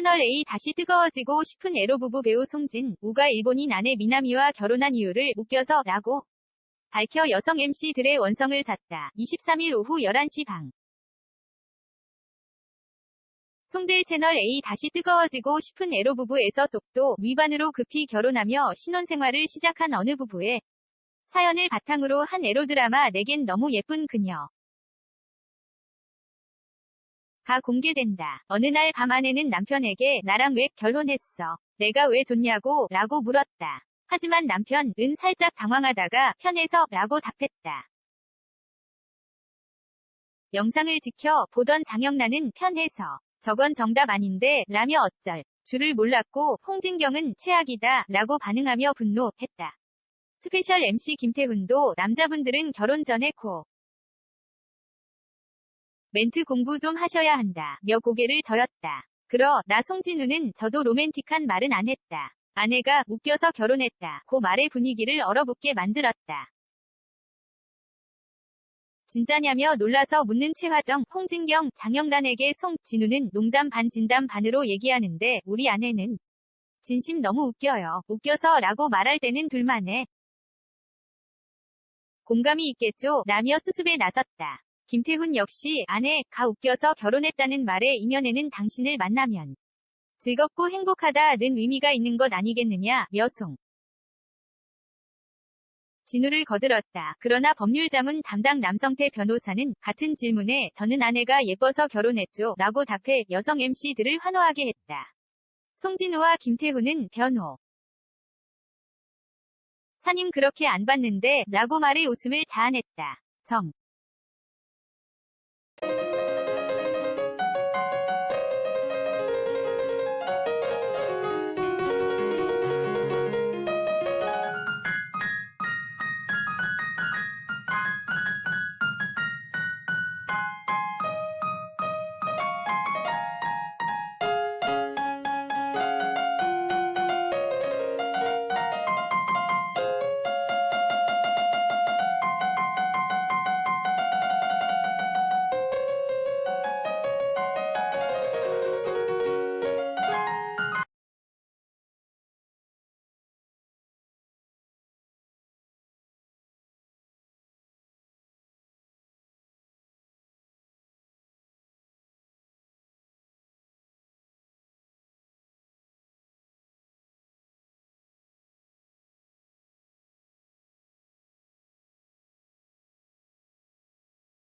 채널 A 다시 뜨거워지고 싶은 에로 부부 배우 송진, 우가 일본인 아내 미나미와 결혼한 이유를 웃겨서 라고 밝혀 여성 MC들의 원성을 샀다. 23일 오후 11시 방. 송들 채널 A 다시 뜨거워지고 싶은 에로 부부에서 속도 위반으로 급히 결혼하며 신혼생활을 시작한 어느 부부의 사연을 바탕으로 한 에로 드라마 내겐 너무 예쁜 그녀. 가 공개된다. 어느 날밤 아내는 남편에게 나랑 왜 결혼했어? 내가 왜 좋냐고? 라고 물었다. 하지만 남편은 살짝 당황하다가 편해서 라고 답했다. 영상을 지켜 보던 장영란은 편해서 저건 정답 아닌데 라며 어쩔 줄을 몰랐고 홍진경은 최악이다 라고 반응하며 분노했다. 스페셜 MC 김태훈도 남자분들은 결혼 전에 코 멘트 공부 좀 하셔야 한다. 며 고개를 저었다. 그러 나 송진우는 저도 로맨틱한 말은 안 했다. 아내가 웃겨서 결혼했다. 고 말의 분위기를 얼어붙게 만들었다. 진짜냐며 놀라서 묻는 최화정, 홍진경, 장영란에게 송진우는 농담 반 진담 반으로 얘기하는데 우리 아내는 진심 너무 웃겨요. 웃겨서 라고 말할 때는 둘만해. 공감이 있겠죠? 라며 수습에 나섰다. 김태훈 역시 아내, 가 웃겨서 결혼했다는 말에 이면에는 당신을 만나면 즐겁고 행복하다는 의미가 있는 것 아니겠느냐, 며 송. 진우를 거들었다. 그러나 법률자문 담당 남성태 변호사는 같은 질문에 저는 아내가 예뻐서 결혼했죠. 라고 답해 여성 MC들을 환호하게 했다. 송진우와 김태훈은 변호. 사님 그렇게 안 봤는데 라고 말해 웃음을 자아냈다. 정. Thank you